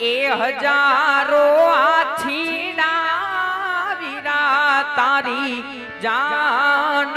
એ હજારો આછીડા વીરા તારી જાન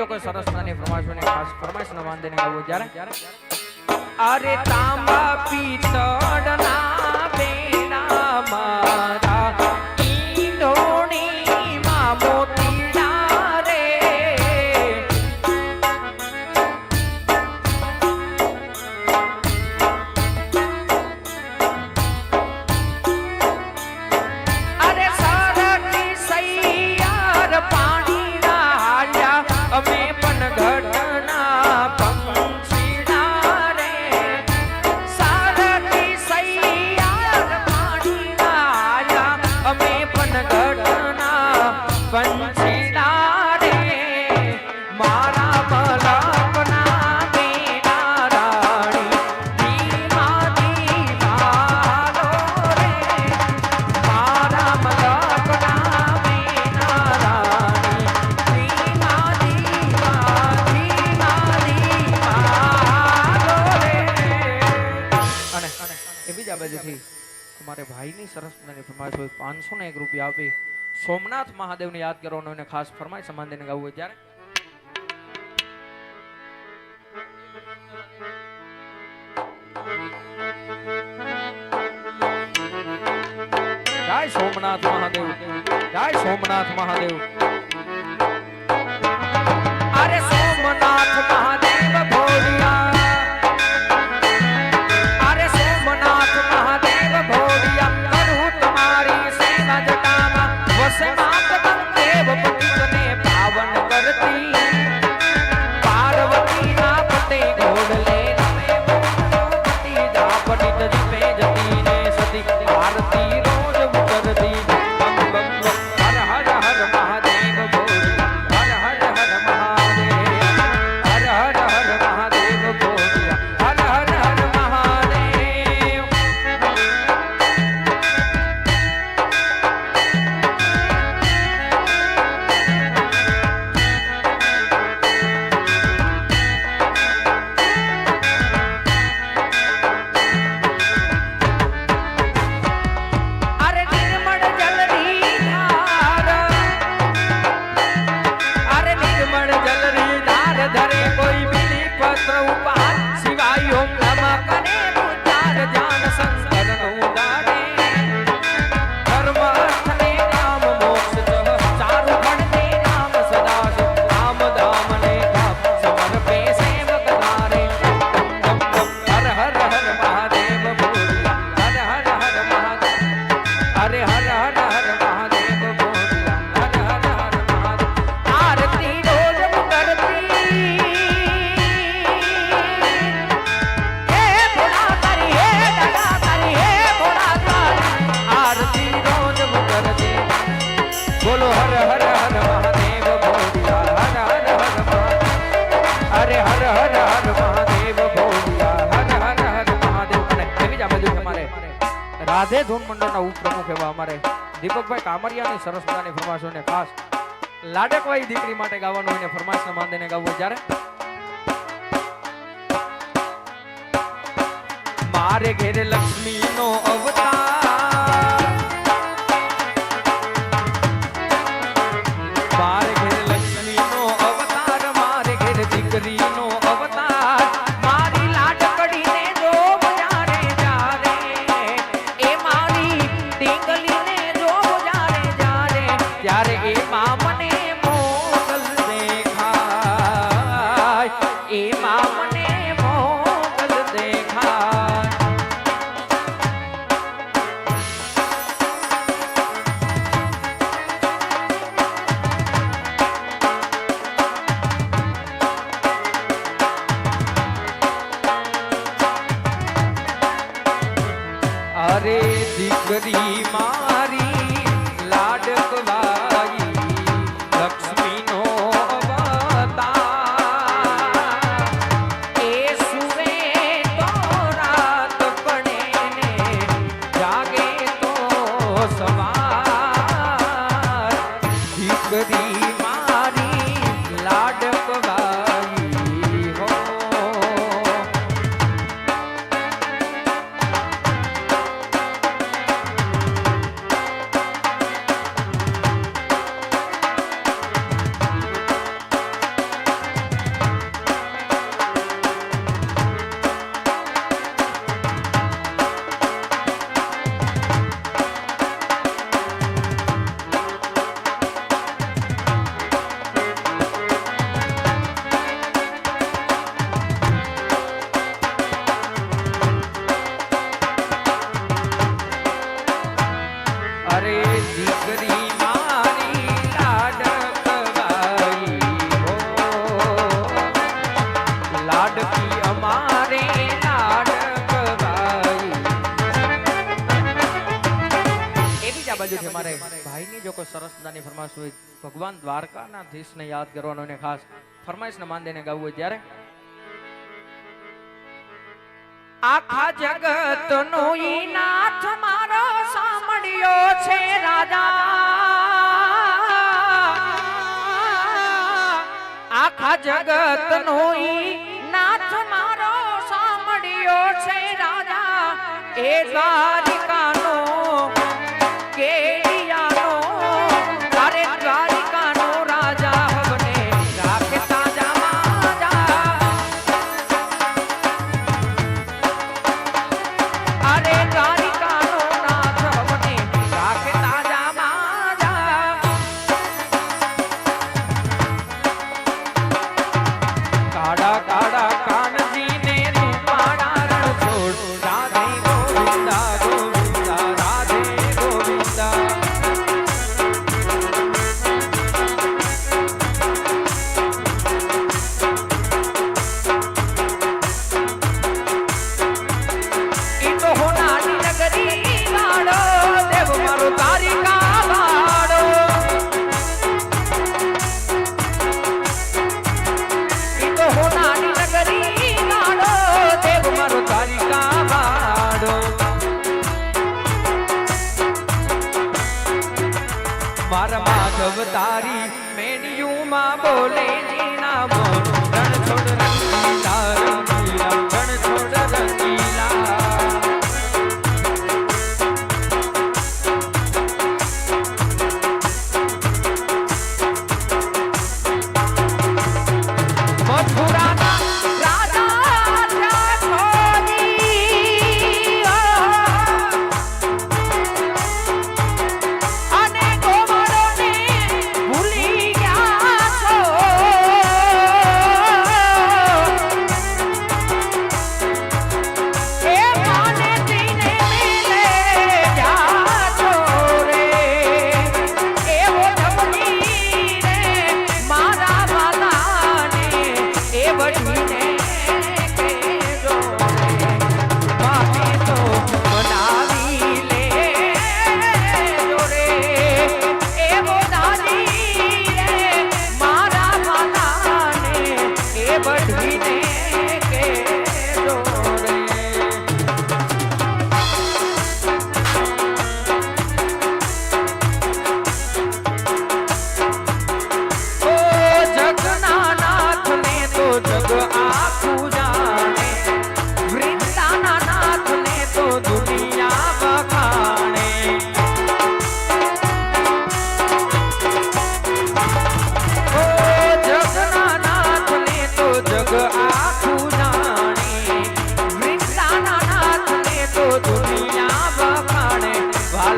જો કોઈ સરસ નાની ફરમાશોની ખાસ ફરમાશ ન વાંધે નહીં આવું જ્યારે અરે તાંબા પીતળના બેના મારા सोमनाथ महादेव ने याद करो उन्होंने खास फरमाई समाधि ने गाऊ जय सोमनाथ महादेव जय सोमनाथ महादेव બોલો, હર હર હર, મહાદેવ ભોળિયા હર હર હર, મહાદેવ. અરે, હર હર હર, મહાદેવ ભોળિયા હર હર હર, મહાદેવ. અને એવી જ આ અમારે રાધે ધૂન મંડળના ઉપપ્રમુખ એવા અમારે દીપકભાઈ કામરિયાની સરસ મજાની ફરમાશોને ખાસ લાડકવાઈ દીકરી માટે ગાવાનું હોય ને ફરમાશને માંદીને ગાવું જ્યારે? મારે ઘેર લક્ષ્મીનો અવતાર બાજુથી મારે ભાઈની જો કોઈ સરસ મજાની ફરમાશ હોય, ભગવાન દ્વારકાના ધીશને યાદ કરવાનો અને ખાસ ફરમાઈશને માંદીને ગાવું હોય ત્યારે? આખા જગત નો નાથ મારો સાંભળ્યો છે રાજા. આખા જગત નો નાથ મારો સાંભળ્યો છે રાજા. એ દ્વારિકાનો que તારી મેડિયું માં બોલે જીના બોલું. રણ છોડ તારું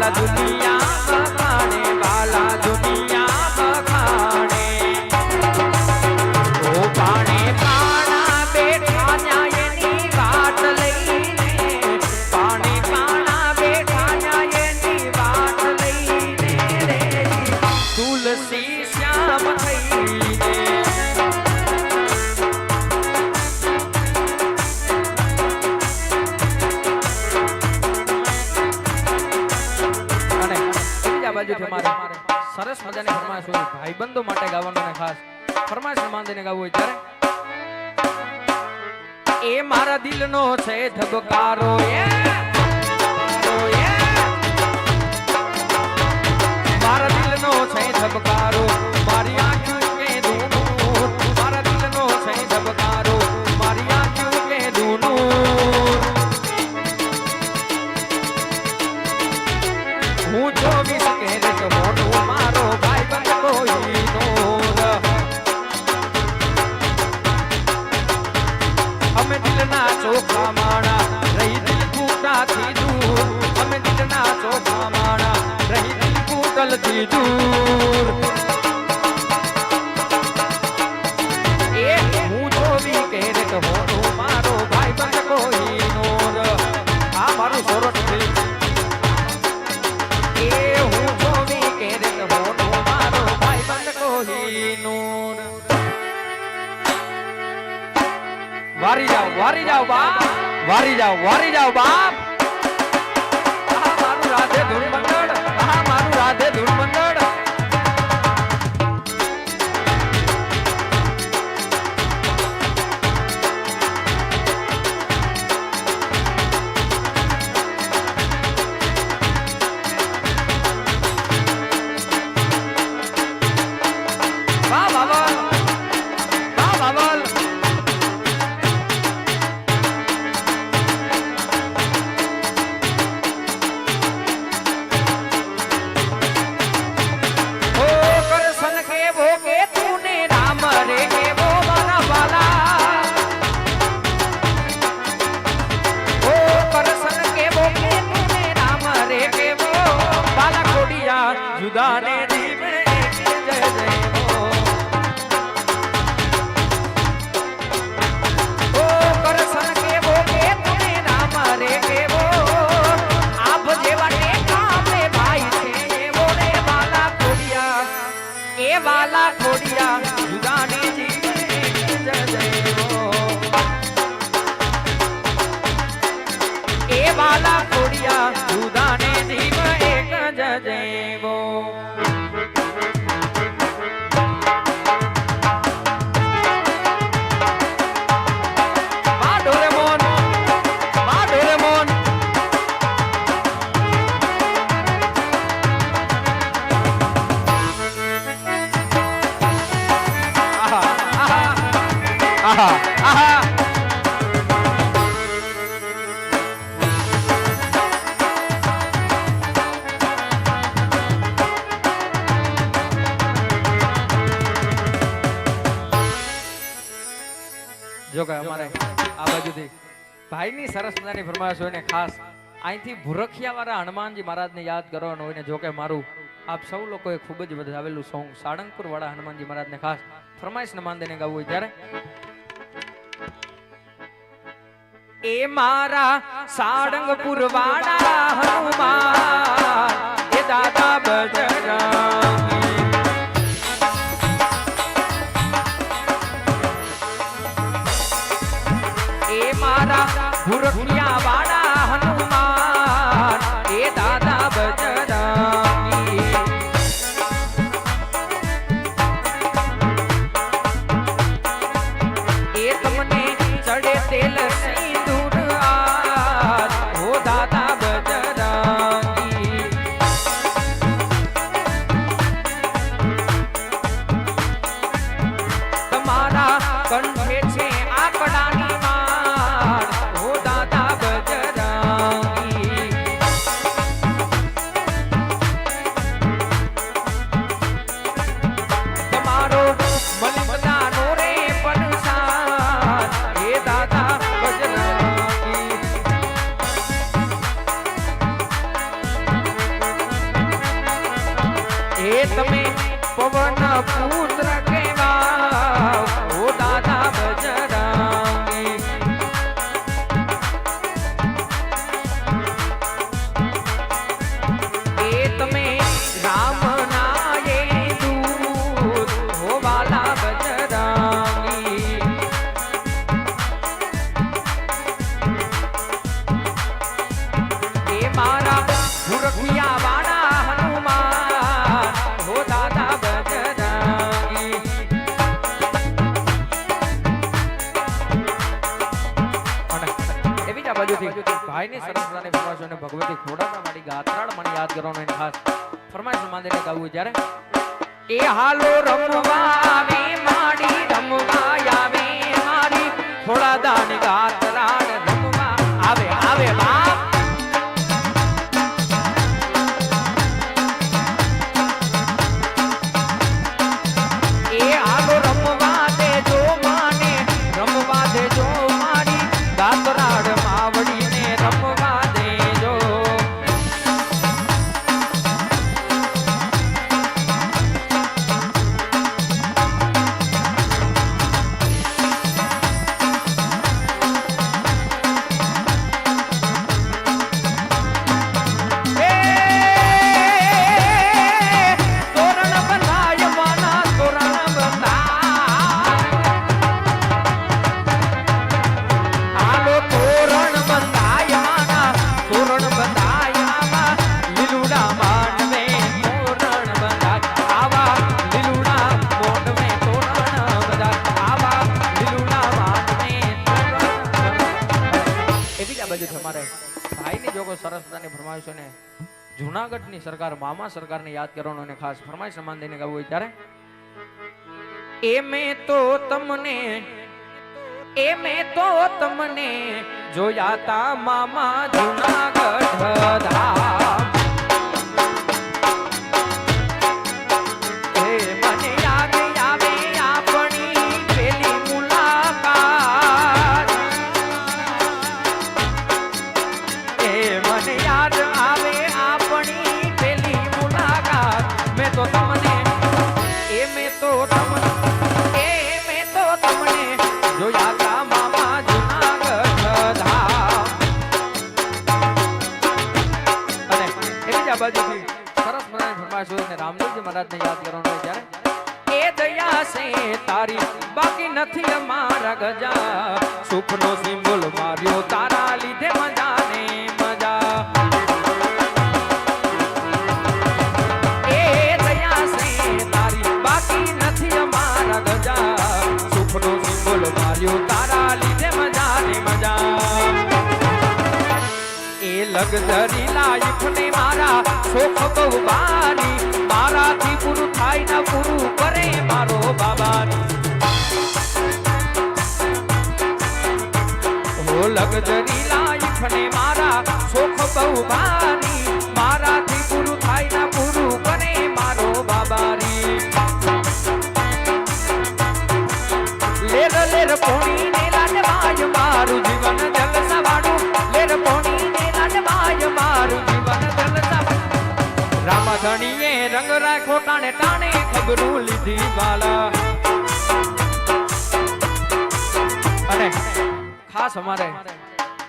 I do. વારી જાઓ વારી જાઓ બાપ. ભાઈની સરસ મજાની ફરમાઈશ ને ખાસ, અહીંથી ભૂરખિયા વાળા હનુમાનજી મહારાજને યાદ કરવાનું હોય ને જોકે મારું, આપ સૌ લોકોએ ખૂબ જ વધાવેલું સોંગ સાળંગપુર વાળા હનુમાનજી મહારાજને ખાસ ફરમાઈશ ને માંદીને ગાવું હોય ત્યારે. એ મારા સાળંગપુર વાળા હનુમાન, એ દાદા બજરંગી ભાઈની સરસ ફરમાશો અને ભગવતી ખોડામાં મારી ગાત્રાળ મને યાદ કરવાનો એને ખાસ ફરમાઈશ માંદીને ગાવું જ્યારે એ હાલો રમવા આવે માડી રમવા આવે મારી થોડા દાન ગાત્રાળ રમવા. આવે આવે બાપ મામા સરકારને યાદ કરવાનો અને ખાસ ફરમાય સમાન દઈને ગાવું હોય ત્યારે? એમે તો તમને એમે તો તમને જોયા તા મામા જુનાગઢ ધામ નથી અમારા ગજા. સુખનો સિમ્બોલ માર્યો, તારા લીધે મજા ને મજા. એ દયા સે તારી, બાકી નથી અમારા ગજા. સુખનો સિમ્બોલ માર્યો, તારા લીધે મજા ને મજા. એ લગઝરી લાઈફ ને મારા સુખ બહુ બારી મારાથી પૂરું થાય ના પૂરું કરે મારો બાબાની. હો લગઝરી લાઈફ ને મારા શોખ બહુ બારી મારાથી પૂરું થાય ના પૂરું કરે મારો બાબારી. લેર લેર પોણી ને લાડવાય મારું જીવન જલસાવાળું લેર પોણી ને લાડવાય મારું જીવન જલસાવાળું રામધણીએ રંગ રાખો ટાણે ટાણે ખબરું લીધી વાલા અને ખાસ અમારે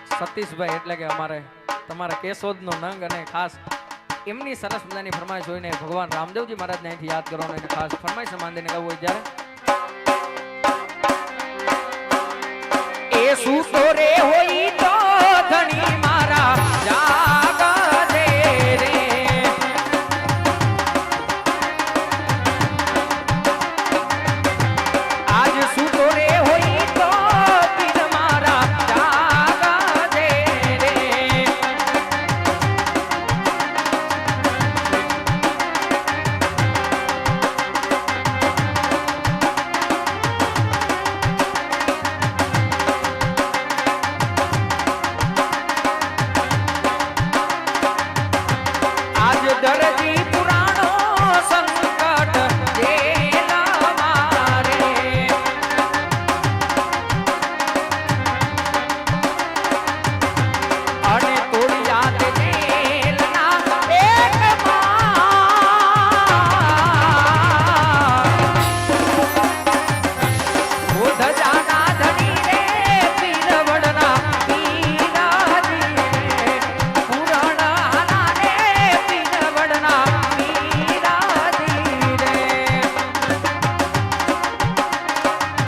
સતીશભાઈ એટલે કે અમારે તમારા કેશોદનો નંગ અને ખાસ એમની સરસ મજાની ફરમાઈશ જોઈને ભગવાન રામદેવજી મહારાજને અહીંથી યાદ કરવાનો ખાસ ફરમાઈશ માંડીને ગાવું હોય ત્યારે. એ સૂતો રે હોય